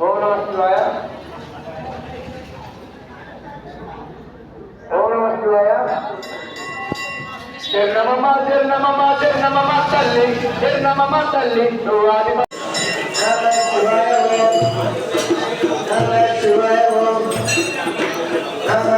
ఓం నమ శివాయ ఓం నమ శివాయ చిరునమమ చిరునమమ చిరునమమ తల్లి చిరునమమ తల్లి నువ్వు ఆది నమ శివాయ ఓం నమ శివాయ ఓం నమ శివాయ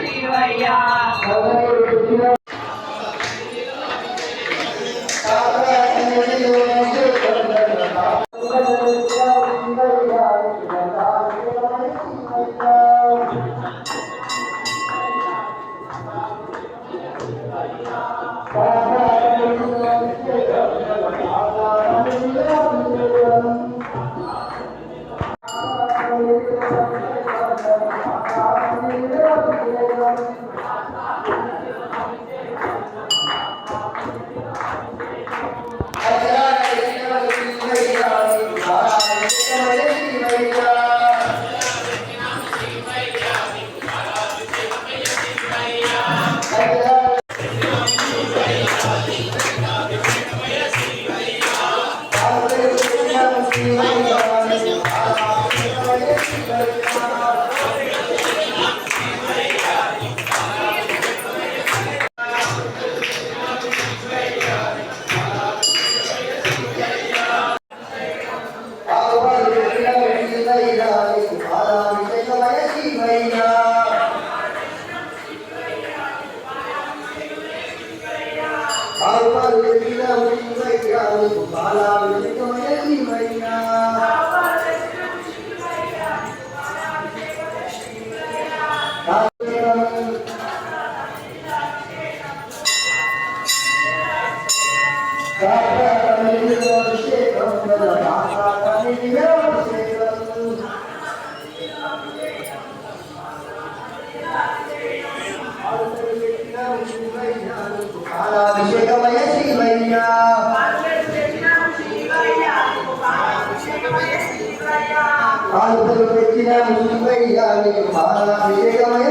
శివయ్యా అభిషేకమయ పాలాభిషేకమయ